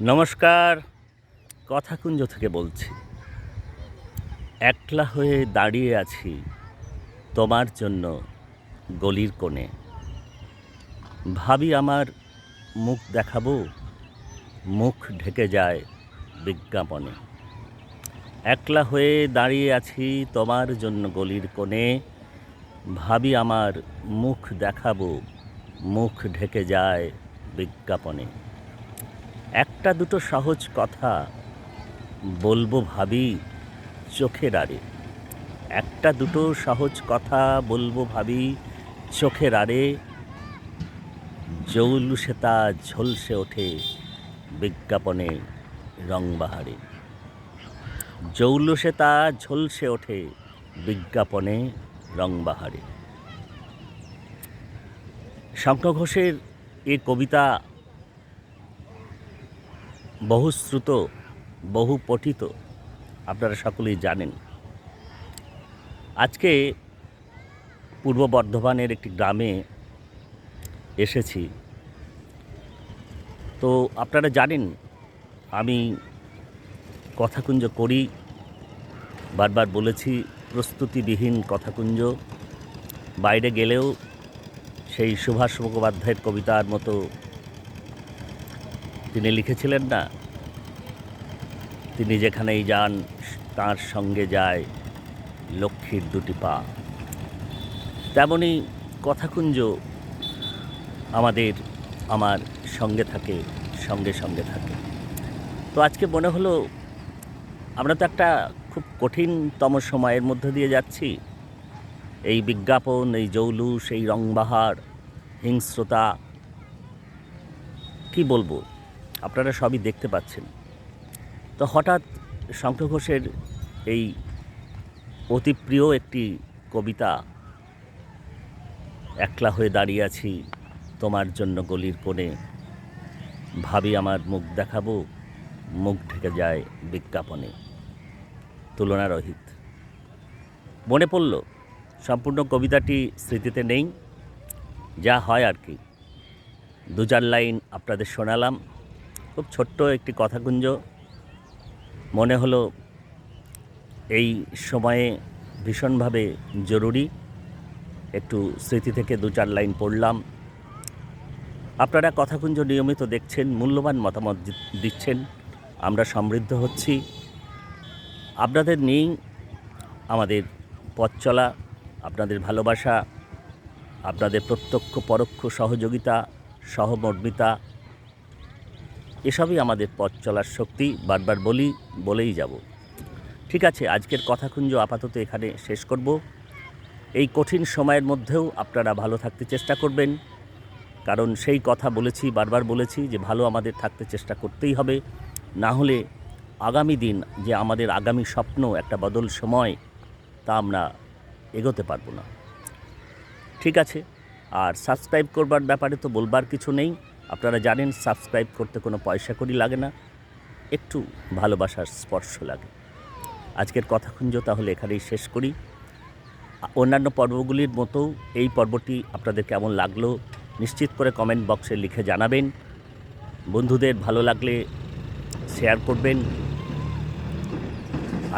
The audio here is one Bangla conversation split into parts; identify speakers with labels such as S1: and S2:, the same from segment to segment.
S1: নমস্কার। কথাকুঞ্জ থেকে বলছি, একলা হয়ে দাঁড়িয়ে আছি তোমার জন্য গলির কোণে। ভাবি আমার মুখ দেখাবো, মুখ ঢেকে যায় বিজ্ঞাপনে। একলা হয়ে দাঁড়িয়ে আছি তোমার জন্য গলির কোণে, ভাবি আমার মুখ দেখাবো, মুখ ঢেকে যায় বিজ্ঞাপনে। একটা দুটো সহজ কথা বলব ভাবি চোখের আড়ে। একটা দুটো সহজ কথা বলব ভাবি চোখের আড়ে। জৌলুসে তা ঝলসে ওঠে বিজ্ঞাপনে রংবাহারে জৌলুসে তা ঝলসে ওঠে বিজ্ঞাপনে রংবাহারে শঙ্খ ঘোষের এ কবিতা বহুশ্রুত বহু পঠিত আপনারা সকলেই জানেন। আজকে পূর্ব বর্ধমানের একটি গ্রামে এসেছি। তো আপনারা জানেন, আমি কথাকুঞ্জ করি, বারবার বলেছি, প্রস্তুতিবিহীন কথাকুঞ্জ। বাইরে গেলেও সেই সুভাষ মুখোপাধ্যায়ের কবিতার মতো তিনি লিখেছিলেন না? তিনি যেখানেই যান, তার সঙ্গে যায় লক্ষ্মীর দুটি পা। তেমনই কথাকুঞ্জ আমাদের, আমার সঙ্গে থাকে, সঙ্গে সঙ্গে থাকে। তো আজকে মনে হলো, আমরা তো একটা খুব কঠিনতম সময়ের মধ্যে দিয়ে যাচ্ছি। এই বিজ্ঞাপন, এই জৌলুস, এই রংবাহার, হিংস্রতা, কি বলব? আপনারা সবই দেখতে পাচ্ছেন। তো হঠাৎ শঙ্খ ঘোষের এই অতি প্রিয় একটি কবিতা, একলা হয়ে দাঁড়িয়ে আছি, তোমার জন্য গলির কোণে। ভাবি আমার মুখ দেখাবো, মুখ ঢেকে যায় বিজ্ঞাপনে। তুলনা রহিত মনে পড়ল, সম্পূর্ণ কবিতাটি স্মৃতিতে নেই, যা হয় আর কি। দু চার লাইন আপনাদের শোনালাম। খুব ছোট্ট একটি কথাগুঞ্জ। মনে হলো এই সময়ে ভীষণভাবে জরুরি। একটু স্মৃতি থেকে দু চার লাইন পড়লাম। আপনারা কথাকুঞ্জ নিয়মিত দেখছেন, মূল্যবান মতামত দিচ্ছেন। আমরা সমৃদ্ধ হচ্ছি। আপনাদের নিয়েই আমাদের পথ চলা, আপনাদের ভালোবাসা, আপনাদের প্রত্যক্ষ পরোক্ষ সহযোগিতা, সহমর্মিতা এসবই আমাদের পথ চলার শক্তি, বারবার বলি, বলেই যাব। ঠিক আছে, আজকের কথাকুঞ্জ আপাতত এখানে শেষ করব। এই কঠিন সময়ের মধ্যেও আপনারা ভালো থাকতে চেষ্টা করবেন, কারণ সেই কথা বলেছি, বারবার বলেছি যে ভালো আমাদের থাকতে চেষ্টা করতেই হবে। না হলে আগামী দিন যে আমাদের আগামী স্বপ্ন, একটা বদল সময়, তা আমরা এগোতে পারব না। ঠিক আছে, আর সাবস্ক্রাইব করবার ব্যাপারে তো বলবার কিছু নেই। আপনারা জানেন সাবস্ক্রাইব করতে কোনো পয়সা করি লাগে না, একটু ভালোবাসার স্পর্শ লাগে। আজকের কথাকুঞ্জ তাহলে এখানেই শেষ করি। অন্যান্য পর্বগুলির মতো এই পর্বটি আপনাদের কেমন লাগল নিশ্চিত করে কমেন্ট বক্সে লিখে জানাবেন। বন্ধুদের ভালো লাগলে শেয়ার করবেন।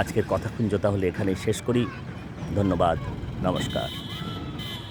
S1: আজকের কথাকুঞ্জ তাহলে এখানেই শেষ করি। ধন্যবাদ, নমস্কার।